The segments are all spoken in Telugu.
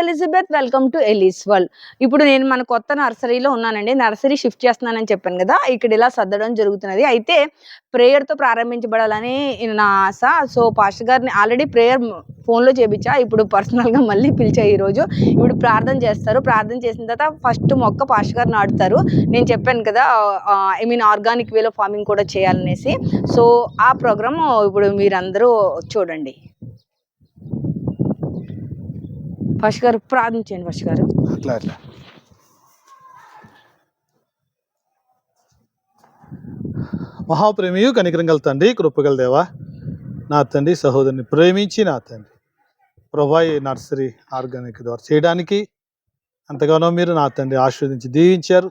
Elizabeth welcome to Ellie's world ఇప్పుడు నేను మన కొత్త నర్సరీలో ఉన్నానండి. నర్సరీ షిఫ్ట్ చేస్తున్నానని చెప్పాను కదా. ఇక్కడ ఇలా సర్దడం జరుగుతున్నది. అయితే ప్రేయర్తో ప్రారంభించబడాలని నా ఆశ. సో పాస్టర్ గారిని ఆల్రెడీ ప్రేయర్ ఫోన్లో చేపించా. ఇప్పుడు పర్సనల్గా మళ్ళీ పిలిచా ఈరోజు. ఇప్పుడు ప్రార్థన చేస్తారు. ప్రార్థన చేసిన తర్వాత ఫస్ట్ మొక్క పాస్టర్ గారు నాటుతారు. నేను చెప్పాను కదా ఐ మీన్ ఆర్గానిక్ వేలో ఫార్మింగ్ కూడా చేయాలనేసి. సో ఆ ప్రోగ్రామ్ ఇప్పుడు మీరందరూ చూడండి. ఫస్ట్ గారు ప్రార్థించండి ఫస్ట్ గారు అట్లా అట్లా. మహాప్రేమియు కనికరం గల తండ్రి కృపగల దేవా నా తండ్రి సహోదరుని ప్రేమించి నా తండ్రి. ప్రభా ఈ నర్సరీ ఆర్గానిక్ ద్వారా చేయడానికి అంతగానో మీరు నా తండ్రి ఆశీర్వదించి దీవించారు.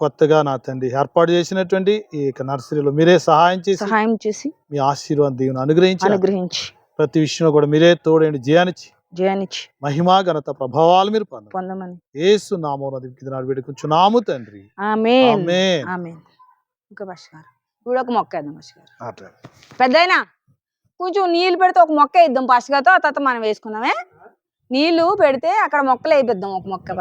కొత్తగా నా తండ్రి ఏర్పాటు చేసినటువంటి ఈ యొక్క నర్సరీలో మీరే సహాయం చేసి సహాయం చేసి మీ ఆశీర్వాదం దీవెన అనుగ్రహించి అనుగ్రహించి. ప్రతి విషయంలో కూడా మీరే తోడేండి జయానిచ్చి జయానిచ్చి. మహిమా ఘనత ప్రభావాలు మీరు పొందమని. ఏసు నామం నాడు వేడుకుంటున్నాము తండ్రి. ఆమేన్. ఆమేన్. ఆమేన్. ఇంకా గారు. ఇప్పుడు ఒక మొక్క వేద్దాం గారు. పెద్దయినా కొంచెం నీళ్ళు పెడితే ఒక మొక్క వేద్దాం ఫస్ట్ గారితో ఆ తర్వాత మనం వేసుకుందామే. నీళ్ళు పెడితే అక్కడ మొక్కలు వేయిద్దాం ఒక మొక్క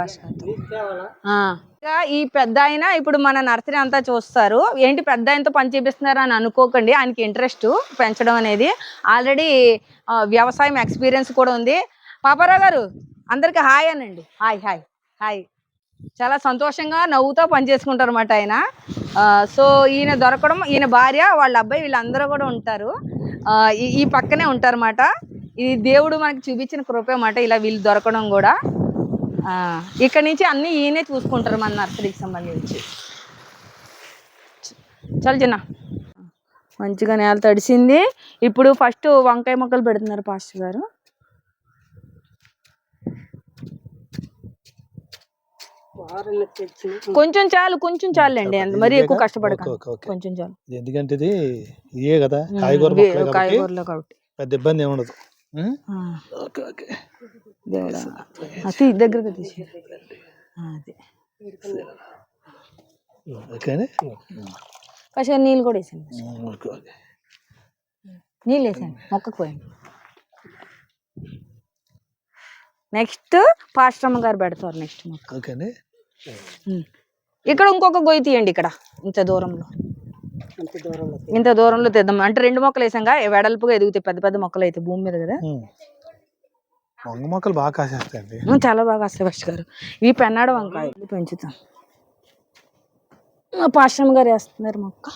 ఆ. ఇంకా ఈ పెద్ద ఆయన ఇప్పుడు మన నర్సరీ అంతా చూస్తారు. ఏంటి పెద్ద ఆయనతో పని చేపిస్తున్నారు అని అనుకోకండి. ఆయనకి ఇంట్రెస్ట్ పెంచడం అనేది. ఆల్రెడీ వ్యవసాయం ఎక్స్పీరియన్స్ కూడా ఉంది. పాపారావు గారు అందరికి హాయ్ అనండి. Hi hi hi. చాలా సంతోషంగా నవ్వుతో పని చేసుకుంటారు అనమాట ఆయన సో ఈయన దొరకడం ఈయన భార్య వాళ్ళ అబ్బాయి వీళ్ళందరూ కూడా ఉంటారు. ఈ ఈ పక్కనే ఉంటారన్నమాట. ఇది దేవుడు మనకి చూపించిన కృప అన్నమాట ఇలా వీళ్ళు దొరకడం కూడా. ఇక్కడ నుంచి అన్నీ ఈయనే చూసుకుంటారు మన నర్సరీకి సంబంధించి. చాలా చిన్న. మంచిగా నేల తడిసింది. ఇప్పుడు ఫస్ట్ వంకాయ మొక్కలు పెడుతున్నారు పాస్టర్ గారు. కొంచెం చాలు కొంచెం చాలండి అంత మరీ ఎక్కువ కష్టపడకండి. కొంచెం చాలు. ఇది ఎందుకంటే ఇది ఇయే కదా? కాయగూర కాయగూరలు కాబట్టి. పెద్ద ఇబ్బంది ఏమి ఉండదు. దేవుడా. అతి దగ్గరగా తీసి అదే. ఓకేనే? కాసేపు నీళ్ళు కూడా వేసాను నీళ్ళు వేసాను మొక్కకు పోయండి. నెక్స్ట్ పాస్టమ్మ గారు పెడతారు నెక్స్ట్ మొక్క. ఓకేనే. ఇక్కడ ఇంకొక గొయ్యి తీయండి ఇక్కడ ఇంత దూరంలో. ఇంత దూరంలో తెద్దాం. అంటే రెండు మొక్కలు వేసాంగా వెడల్పుగా ఎదుగుతాయి పెద్ద పెద్ద మొక్కలు అయితే భూమి మీద కదా. వంగ మొక్కలు బాగా కాసేస్తాయండి. చాలా బాగా వస్తాయి ఫస్ట్ గారు. ఇవి పెన్నాడు వంకాయలు. పెంచుతాం. మా పాశ్రమ గారు వేస్తున్నారు మొక్క.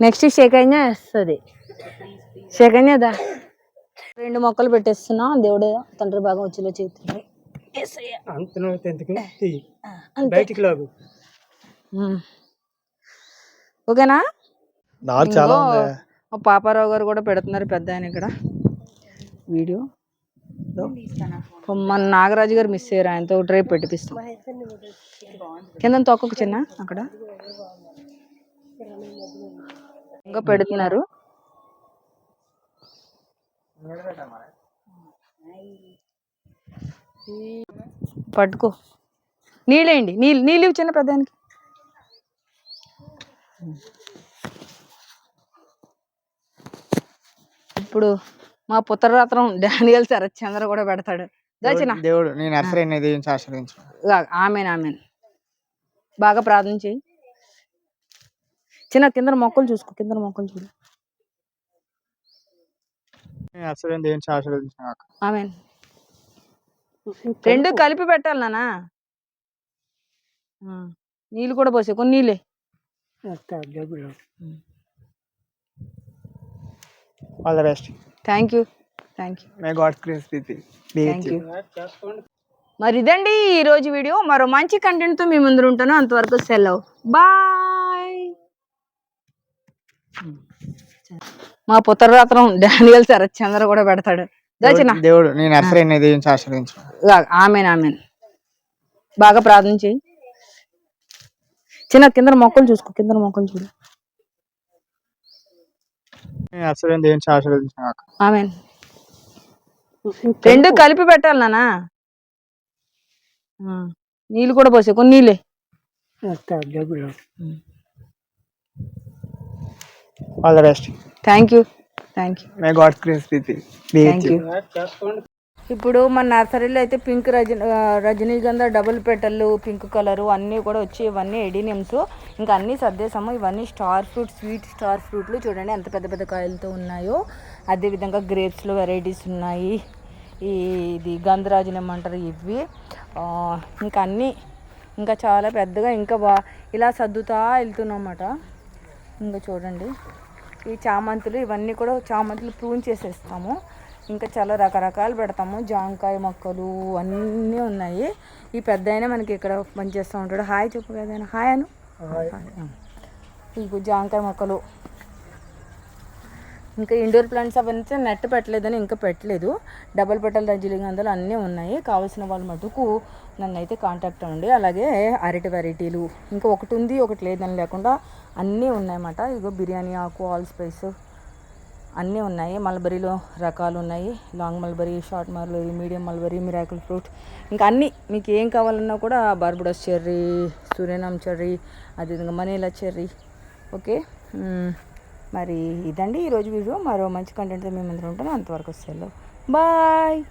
నెక్స్ట్ శేఖన్య వేస్తుంది. శేఖన్యదా రెండు మొక్కలు పెట్టేస్తున్నాం. దేవుడు తండ్రి భాగం వచ్చేలా ఉమ్. ఓకేనా? చాలా మా పాపారావు గారు కూడా పెడుతున్నారు పెద్ద ఆయన ఇక్కడ. వీడియో. మన నాగరాజు గారు మిస్ అయ్యారు. ఆయనతో ఒక రేపు పెట్టిపిస్తాం. కింద తొక్కకు చిన్న అక్కడ. ఇంకా పెడుతున్నారు. పట్టుకో. నీళ్ళేయండి. నీళ్ళు నీళ్ళు ఇవ్వు చిన్న పెద్దానికి. ఇప్పుడు మా పుత్రరత్నం డానియల్ శరత్ చంద్ర కూడా పెడతాడు. దేవుడు నేను ఆశ్రయించు ఆమెన్ ఆమెన్. బాగా ప్రార్థన చేయి. చిన్న కింద మొక్కలు చూసుకో కింద మొక్కలు చూడు. రెండు కలిపి పెట్టాలి నానా నీళ్ళు కూడా పోసే కొన్ని నీళ్ళే. All the best thank you thank you may God thank you మరి ఇదండి ఈ రోజు వీడియో. మరో మంచి కంటెంట్తో మీ ముందు ఉంటాను. అంతవరకు సెలవు. బాయ్ మా పుత్రరత్నం డానియల్ చంద్ర కూడా పెడతాడు. దేవుడు నేను ఆమెన్ ఆమెన్. బాగా ప్రార్థన చేయి. చిన్న కింద మొక్కలు చూసుకో కింద మొక్కలు చూడు. దేవించి ఆమెన్. రెండు కలిపి పెట్టాలి నానా నీళ్ళు కూడా పోసే కొన్ని నీళ్ళే. All the best thank you thank you may God's grace with thank you ఇప్పుడు మన నర్సరీలో అయితే పింక్ రజ ఆ, రజనీగంధ డబుల్ పెటల్ పింక్ కలరు అన్నీ కూడా వచ్చి ఇవన్నీ ఎడినియమ్స్ ఇంకా అన్నీ సర్దేశాము. ఇవన్నీ స్టార్ ఫ్రూట్ స్వీట్ స్టార్ ఫ్రూట్లు. చూడండి ఎంత పెద్ద పెద్ద కాయలతో ఉన్నాయో. అదేవిధంగా గ్రేప్స్లో వెరైటీస్ ఉన్నాయి. ఈ ఇది గంధరాజన్ ఏమంటారు ఇవి ఇంకా అన్నీ ఇంకా చాలా పెద్దగా ఇంకా బా ఇలా సర్దుతా వెళ్తున్నమాట. ఇంకా చూడండి. ఈ చామంతులు ఇవన్నీ కూడా చామంతులు ప్రూన్ చేసేస్తాము. ఇంకా చాలా రకరకాలు పెడతాము. జాంకాయ మొక్కలు అన్నీ ఉన్నాయి. ఈ పెద్ద అయినా మనకి ఇక్కడ పనిచేస్తూ ఉంటాడు. హాయ్ చెప్పు కదా. హాయ్ అను. ఇగో జాంకాయ మొక్కలు. ఇంకా ఇండోర్ ప్లాంట్స్ అవన్నీ నెట్ పెట్టలేదని ఇంకా పెట్టలేదు. డబల్ పెట్టల రజనీగంధాలు అన్నీ ఉన్నాయి. కావాల్సిన వాళ్ళ మటుకు నన్ను అయితే కాంటాక్ట్ అవ్వండి. అలాగే అరటి వెరైటీలు ఇంకా ఒకటి ఉంది ఒకటి లేదని లేకుండా అన్నీ ఉన్నాయన్నమాట. ఇగో బిర్యానీ ఆకు ఆల్ స్పైస్ అన్నీ ఉన్నాయి. మల్బరీలో రకాలు ఉన్నాయి. Long mulberry short mulberry medium mulberry miracle fruit. ఇంకా అన్నీ మీకు ఏం కావాలన్నా కూడా బార్బుడస్ చెర్రీ సూర్యనామ్ చెర్రీ అదేవిధంగా మనీలా చెర్రీ. ఓకే? మరి ఇదండి ఈరోజు వీడియో. మరో మంచి కంటెంట్తో మేము అందరం ఉంటాను. అంతవరకు సెలవు. బాయ్!